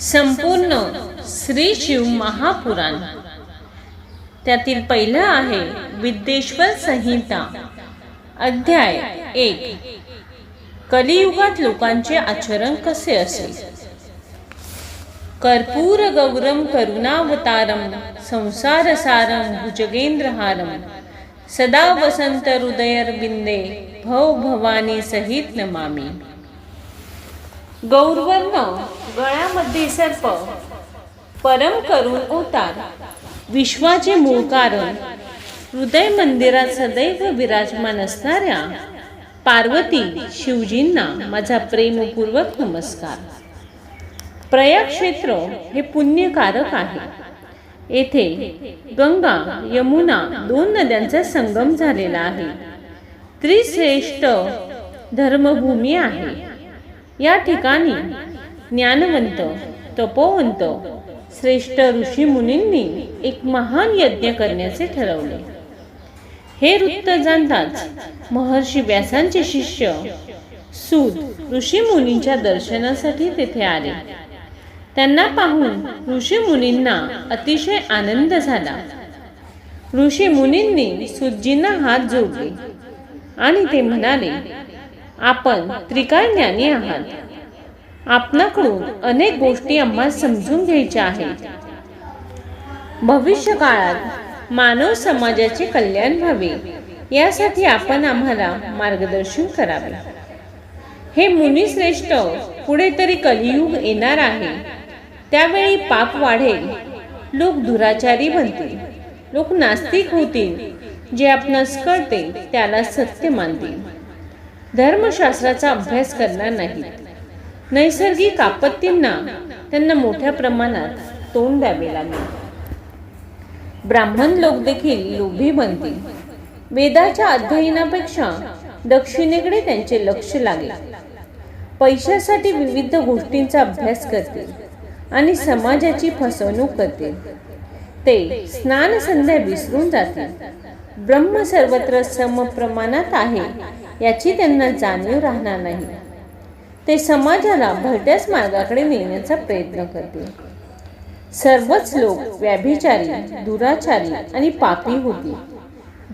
संपूर्ण श्री शिव महापुराण. त्यातील पहिलं आहे विद्येश्वर संहिता अध्याय एक. कलियुगात लोकांचे आचरण कसे असेल? कर्पूर गौरम करुणावतारम संसार सारम भुजगेंद्रहारम. सदा वसंत हृदयरबिंदे भव भवानी सहित नमामी. गौरवर्ण गळ्यामध्ये सर्प परम करून उतार विश्वाचे मूळ कारण हृदय मंदिरात सदैव विराजमान असणाऱ्या पार्वती शिवजींना माझा प्रेमपूर्वक नमस्कार. प्रयाग क्षेत्र हे पुण्यकारक आहे. येथे गंगा यमुना दोन नद्यांचा संगम झालेला आहे. त्रिश्रेष्ठ धर्मभूमी आहे. या ठिकाणी ज्ञानवंत तपोवंत श्रेष्ठ ऋषी मुनींनी एक महान यज्ञ करण्याचे ठरवले. हे वृत्त जाणताच महर्षी व्यासांचे शिष्य सूत ऋषी मुनींच्या दर्शनासाठी तेथे आले. त्यांना पाहून ऋषी मुनींना अतिशय आनंद झाला. ऋषी मुनींनी सुजींना हात जोडले आणि ते म्हणाले आपण त्रिकाळ ज्ञानी आहात. आपणाकडून अनेक गोष्टी आम्हाला समजून घ्यायच्या आहेत. भविष्य काळात मानव समाजाचे कल्याण व्हावे यासाठी आपण आम्हाला मार्गदर्शन करावे. हे मुनिश्रेष्ठ पुढे तरी कलियुग येणार आहे. त्यावेळी पाप वाढेल. लोक दुराचारी बनतील. लोक नास्तिक होतील. जे आपणास कळते त्याला सत्य मानतील. धर्मशास्त्राचा अभ्यास करणार नाही नैसर्गिक आपत्तींना त्यांना मोठ्या प्रमाणात तोंड द्यावे लागेल. ब्राह्मण लोक देखील लोभी बनतील. वेदाच्या अध्ययनापेक्षा दक्षिणेकडे त्यांचे लक्ष लागेल. पैशासाठी विविध गोष्टींचा अभ्यास करतील आणि समाजाची फसवणूक करतील. ते स्नान संध्या विसरून जातील. ब्रह्म सर्वत्र सम प्रमाणात आहे. याची त्यांना जाणीव राहणार नाही. ते समाजाला भलत्याच मार्गाकडे नेण्याचा प्रयत्न करतील. सर्वच लोक व्याभिचारी दुराचारी आणि पापी होतील.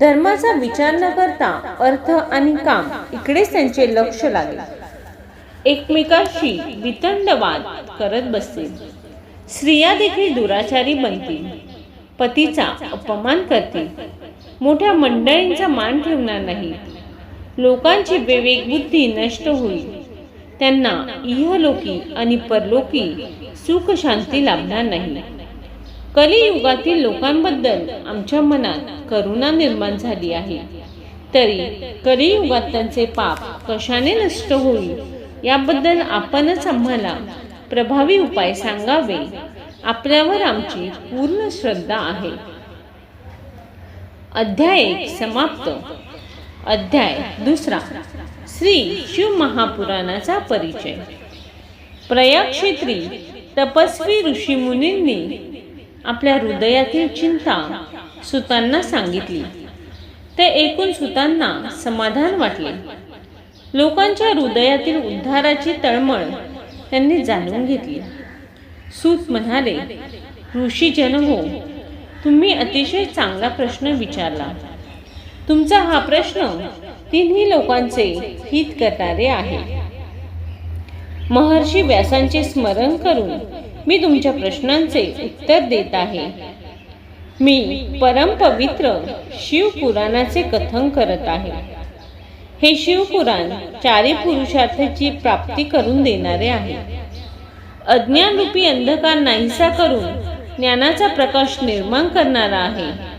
धर्माचा विचार न करता अर्थ आणि काम इकडेच त्यांचे लक्ष लागेल. एकमेकांशी वितंडवाद करत बसतील. स्त्रिया देखील दुराचारी बनतील. पतीचा अपमान करतील. मोठ्या मंडळींचा मान ठेवणार नाही लोकांची विवेक बुद्धी नष्ट होईल. त्यांना इहलोकी आणि परलोकी सुख शांती लाभणार नाही. कलियुगातील लोकांबद्दल आमच्या मनात करुणा निर्माण झाली आहे. तरी कलियुगात त्यांचे पाप कशाने नष्ट होईल याबद्दल आपणच आम्हाला प्रभावी उपाय सांगावे आपल्यावर आमची पूर्ण श्रद्धा आहे. अध्याय समाप्त. अध्याय दुसरा. श्री शिव महापुराणाचा परिचय. प्रयागक्षेत्री तपस्वी ऋषी मुनींनी आपल्या हृदयातील चिंता सुतांना सांगितली. ते ऐकून सुतांना समाधान वाटले. लोकांच्या हृदयातील उद्धाराची तळमळ त्यांनी जाणून घेतली. सूत म्हणाले ऋषी जन हो तुम्ही अतिशय चांगला प्रश्न विचारला. तुमचा हा प्रश्न तिन्ही लोकांचे हित करणारे आहे. महर्षी व्यासांचे स्मरण करून मी तुमच्या प्रश्नांचे उत्तर देत आहे. मी परमपवित्र शिवपुराणाचे कथन करत आहे. हे शिवपुराण चारी पुरुषार्थाची प्राप्ती करून देणारे आहे. अज्ञानरूपी अंधकार नाहीसा करून ज्ञानाचा प्रकाश निर्माण करणारा आहे.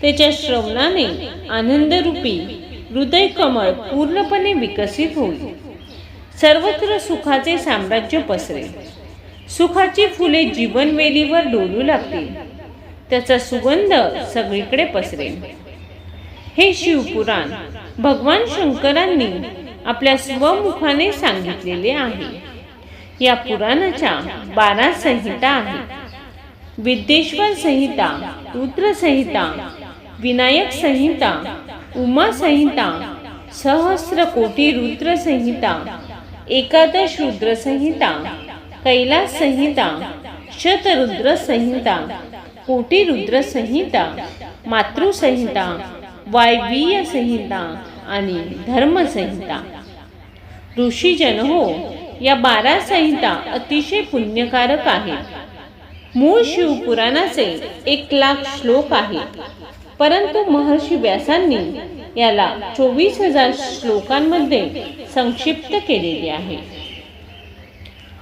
त्याच्या श्रवणाने आनंदरूपी हृदय कमळ पूर्णपणे विकसित होईल. सर्वत्र सुखाचे साम्राज्य पसरेल. सुखाची फुले जीवनवेलीवर डोलू लागतील. त्याचा सुगंध सगळीकडे पसरेल. हे शिवपुराण भगवान शंकरांनी आपल्या स्वमुखाने सांगितलेले आहे. या पुराणाच्या बारा संहिता आहेत. विद्येश्वर संहिता रुद्र संहिता विनायक संहिता उमा संहिता सहस्र कोटी रुद्र संहिता एकादश रुद्र संहिता कैलास संहिता शतरुद्र संहिता कोटी रुद्र संहिता मातृसंहिता वायवीय संहिता आणि धर्मसंहिता ऋषीजन हो या बारा संहिता अतिशय पुण्यकारक आहेत. मूळ शिवपुराणाचे एक लाख श्लोक आहेत. परंतु महर्षी व्यासांनी याला चोवीस हजार श्लोकांमध्ये संक्षिप्त केलेले आहे.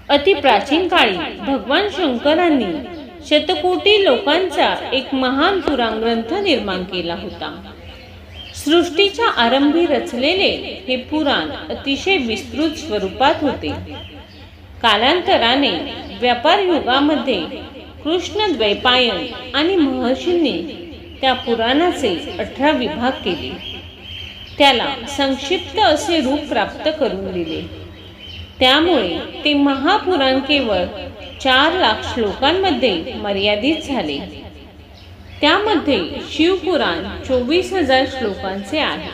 अति प्राचीन काळी भगवान शंकरांनी शतकोटी लोकांचा एक महान पुराण ग्रंथ निर्माण केला होता. सृष्टीच्या आरंभी रचलेले हे पुराण अतिशय विस्तृत स्वरूपात होते. कालांतराने व्यापार युगामध्ये कृष्ण द्वैपायन आणि महर्षींनी त्या पुराणाचे अठरा विभाग केले. त्याला संक्षिप्त असे रूप प्राप्त करून दिले. त्यामुळे ते महापुराण केवळ चार लाख श्लोकांमध्ये मर्यादित झाले. त्यामध्ये शिवपुराण चोवीस हजार श्लोकांचे आहे.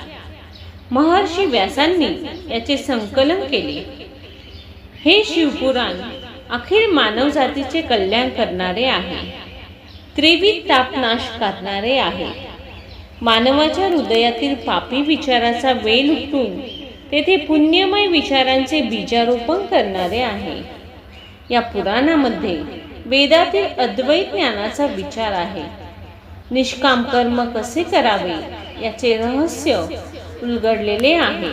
महर्षी व्यासांनी याचे संकलन केले. हे शिवपुराण अखिल मानवजातीचे कल्याण करणारे आहे. त्रिविध तापनाश करणारे आहे. मानवाच्या हृदयातील पापी विचाराचा वेल उठून तेथे पुण्यमय विचारांचे बीजारोपण करणारे आहे. या पुराणामध्ये वेदातील अद्वैत ज्ञानाचा विचार आहे. निष्काम कर्म कसे करावे याचे रहस्य उलगडलेले आहे.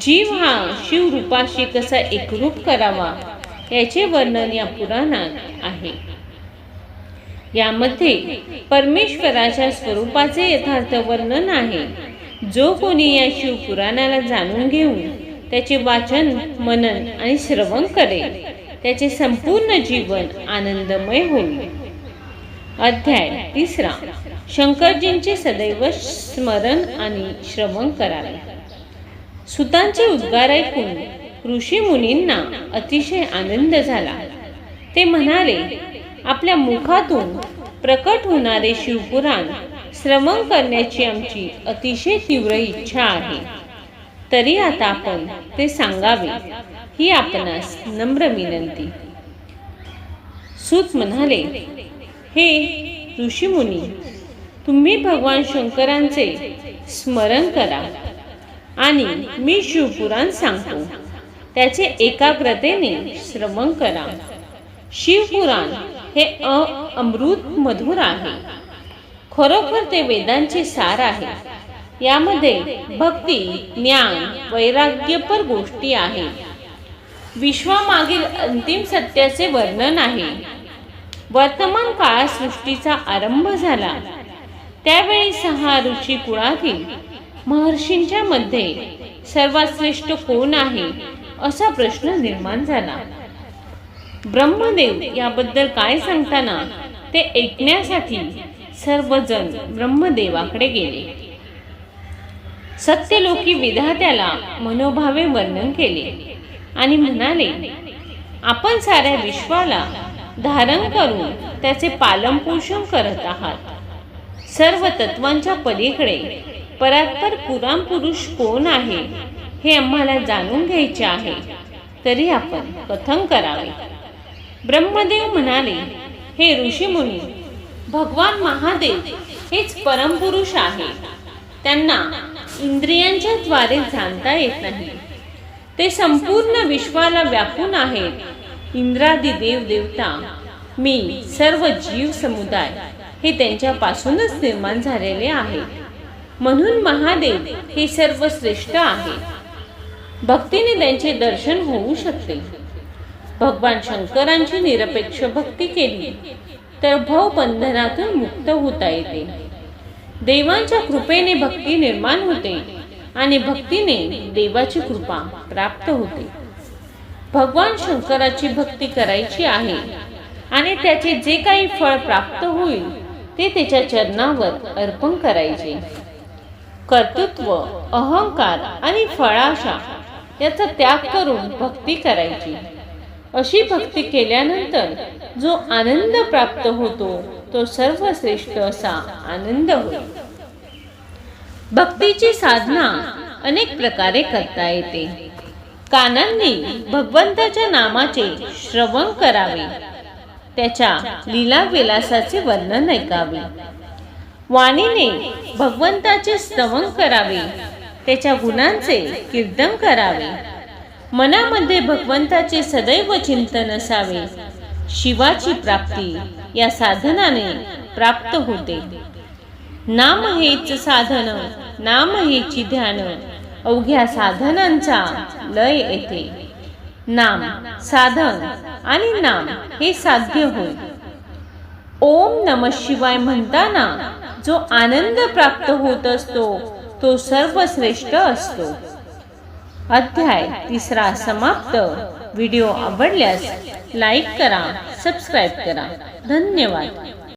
जीव हा शिवरूपाशी कसा एकरूप करावा याचे वर्णन या पुराणात आहे. यामध्ये परमेश्वराच्या स्वरूपाचे यथार्थ वर्णन आहे. जो कोणी या शिवपुराणाला जाणून घेऊन त्याचे वाचन मनन आणि श्रवण करेल त्याचे संपूर्ण जीवन आनंदमय होईल. अध्याय तिसरा. शंकरजींचे सदैव स्मरण आणि श्रवण करावे. सुतांचे उद्गार ऐकून ऋषी मुनींना अतिशय आनंद झाला. ते म्हणाले आपल्या मुखातून प्रकट होणारे शिवपुराण श्रवण करण्याची आमची अतिशय तीव्र इच्छा आहे. तरी आता आपण ते सांगावे ही आपणास नम्र विनंती. सूत म्हणाले हे ऋषीमुनी तुम्ही भगवान शंकरांचे स्मरण करा आणि मी शिवपुराण सांगतो. त्याचे एकाग्रतेने श्रवण करा. शिवपुराण हे अ अमृत मधुर आहे. खरोखर ते वेदांचे सार आहे. यामध्ये भक्ती ज्ञान वैराग्यपर गोष्टी आहे विश्वामागील अंतिम सत्याचे वर्णन आहे. वर्तमान काळात सृष्टीचा आरंभ झाला. त्यावेळी सहा ऋषी कुळातील महर्षींच्या मध्ये सर्वात श्रेष्ठ कोण आहे असा प्रश्न निर्माण झाला. ब्रह्मदेव याबद्दल काय सांगताना ते ऐकण्यासाठी सर्वजण ब्रह्मदेवाकडे गेले. सत्यलोकी विधात्याला मनोभावे वर्णन केले आणि म्हणाले आपण साऱ्या विश्वाला धारण करून त्याचे पालनपोषण करत आहात. सर्व तत्वांच्या पलीकडे परात्पर पुराण पुरुष कोण आहे हे आम्हाला जाणून घ्यायचे आहे. तरी आपण कथन करावे. ब्रह्मदेव म्हणाले हे ऋषीमुनी भगवान महादेव हेच परमपुरुष आहे त्यांना इंद्रियांच्या द्वारे जाणता येत नाही. ते संपूर्ण विश्वाला व्यापून आहेत. इंद्रादी देव देवता मी सर्व जीव समुदाय हे त्यांच्यापासूनच निर्माण झालेले आहे म्हणून महादेव हे सर्व श्रेष्ठ आहे भक्तीने त्यांचे दर्शन होऊ शकते. भगवान शंकरांची निरपेक्ष भक्ती केली. तर भवबंधनातून मुक्त होता येते. देवांच्या कृपेने भक्ती निर्माण होते आणि भक्तीने देवाची कृपा प्राप्त होते. भगवान शंकराची भक्ती करायची आहे आणि त्याचे जे काही फळ प्राप्त होईल ते त्याच्या चरणावर अर्पण करायचे. कर्तृत्व अहंकार आणि फळाशा याचा त्याग करून भक्ती करायची. अशी भक्ती केल्यानंतर जो आनंद प्राप्त होतो तो सर्वश्रेष्ठ असा आनंद होईल भक्तीची साधना अनेक प्रकारे करता येते. कानांनी भगवंताच्या नामाचे श्रवण करावे. त्याच्या लीला विलासाचे वर्णन ऐकावे. वाणीने भगवंताचे स्तवन करावे. त्याच्या गुणांचे कीर्तन करावे. मनामध्ये भगवंताचे सदैव चिंतन असावे. शिवाची प्राप्ती या साधनाने प्राप्त होते. नाम हेच साधन नाम हेची ध्यान अवघ्या साधनांचा लय येते. नाम साधन आणि नाम हे साध्य होय. ओम नम शिवाय म्हणताना जो आनंद प्राप्त होत असतो तो सर्वश्रेष्ठ असतो. अध्याय तिसरा समाप्त. व्हिडिओ आवडल्यास लाईक करा सबस्क्राईब करा. धन्यवाद.